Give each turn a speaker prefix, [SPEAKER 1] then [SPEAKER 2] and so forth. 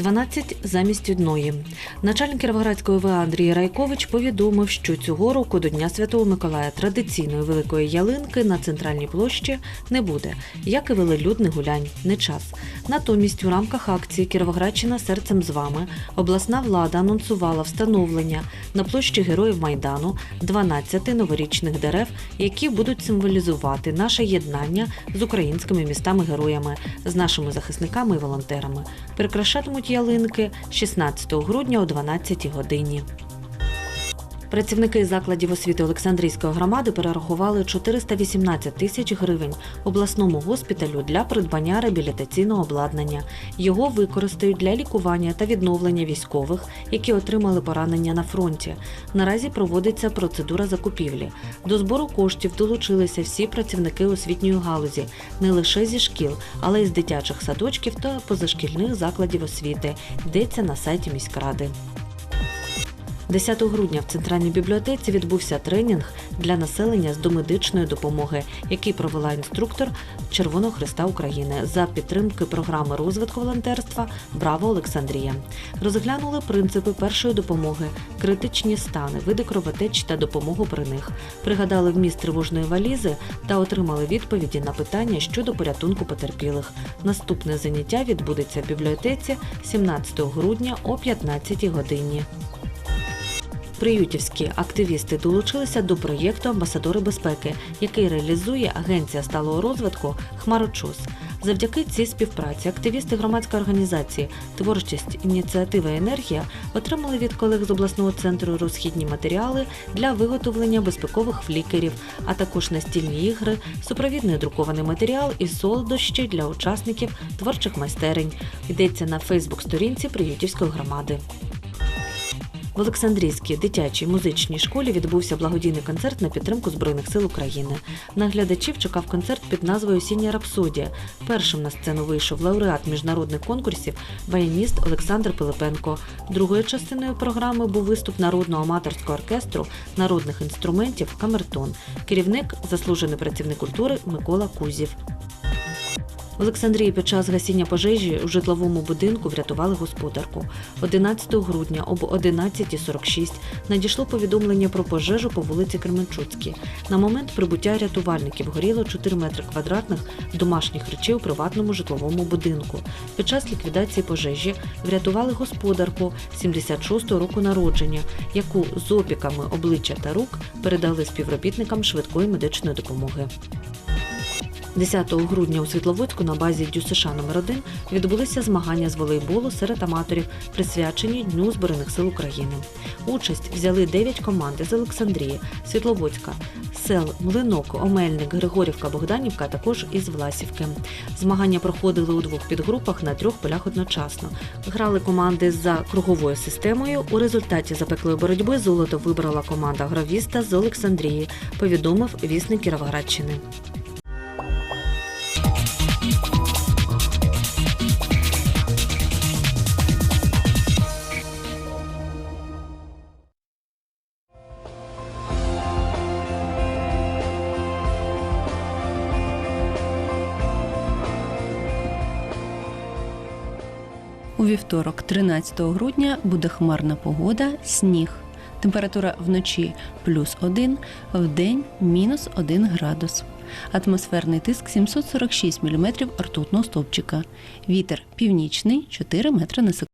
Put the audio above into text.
[SPEAKER 1] 12 замість одної. Начальник Кіровоградської ОВА Андрій Райкович повідомив, що цього року до Дня Святого Миколая традиційної великої ялинки на центральній площі не буде, як і велелюдних гулянь, не час. Натомість у рамках акції Кіровоградщина серцем з вами обласна влада анонсувала встановлення на площі Героїв Майдану 12 новорічних дерев, які будуть символізувати наше єднання з українськими містами-героями, з нашими захисниками і волонтерами. Прикрашатимуть ялинки 16 грудня о 12 годині. Працівники закладів освіти Олександрійської громади перерахували 418 тисяч гривень обласному госпіталю для придбання реабілітаційного обладнання. Його використають для лікування та відновлення військових, які отримали поранення на фронті. Наразі проводиться процедура закупівлі. До збору коштів долучилися всі працівники освітньої галузі, не лише зі шкіл, але й з дитячих садочків та позашкільних закладів освіти. Йдеться на сайті міськради. 10 грудня в центральній бібліотеці відбувся тренінг для населення з домедичної допомоги, який провела інструктор Червоного Христа України за підтримки програми розвитку волонтерства Браво Олександрія. Розглянули принципи першої допомоги, критичні стани, види кровотеч та допомогу при них. Пригадали вміст тривожної валізи та отримали відповіді на питання щодо порятунку потерпілих. Наступне заняття відбудеться в бібліотеці 17 грудня о 15 годині. Приютівські активісти долучилися до проєкту Амбасадори безпеки, який реалізує Агенція сталого розвитку Хмарочос. Завдяки цій співпраці активісти громадської організації Творчість ініціатива енергія отримали від колег з обласного центру розхідні матеріали для виготовлення безпекових флікерів, а також настільні ігри, супровідний друкований матеріал і солодощі для учасників творчих майстерень. Йдеться на Фейсбук-сторінці Приютівської громади. В Олександрійській дитячій музичній школі відбувся благодійний концерт на підтримку Збройних сил України. На глядачів чекав концерт під назвою Осіння рапсодія. Першим на сцену вийшов лауреат міжнародних конкурсів баяніст Олександр Пилипенко. Другою частиною програми був виступ народного аматорського оркестру народних інструментів Камертон. Керівник заслужений працівник культури Микола Кузів. Олександрії під час гасіння пожежі у житловому будинку врятували господарку. 11 грудня об 11.46 надійшло повідомлення про пожежу по вулиці Кременчуцькій. На момент прибуття рятувальників горіло 4 метри квадратних домашніх речей у приватному житловому будинку. Під час ліквідації пожежі врятували господарку 76-го року народження, яку з опіками обличчя та рук передали співробітникам швидкої медичної допомоги. 10 грудня у Світловодську на базі ДЮСШ номер 1 відбулися змагання з волейболу серед аматорів, присвячені Дню Збройних сил України. Участь взяли 9 команд із Олександрії, Світловодська, сел Млинок, Омельник, Григорівка, Богданівка, а також із Власівки. Змагання проходили у двох підгрупах на трьох полях одночасно. Грали команди за круговою системою. У результаті запеклої боротьби золото вибрала команда гравіста з Олександрії, повідомив вісник Кіровоградщини.
[SPEAKER 2] У вівторок, 13 грудня, буде хмарна погода, сніг. Температура вночі плюс 1, вдень мінус 1 градус. Атмосферний тиск 746 мм ртутного стовпчика. Вітер північний 4 метри на секунду.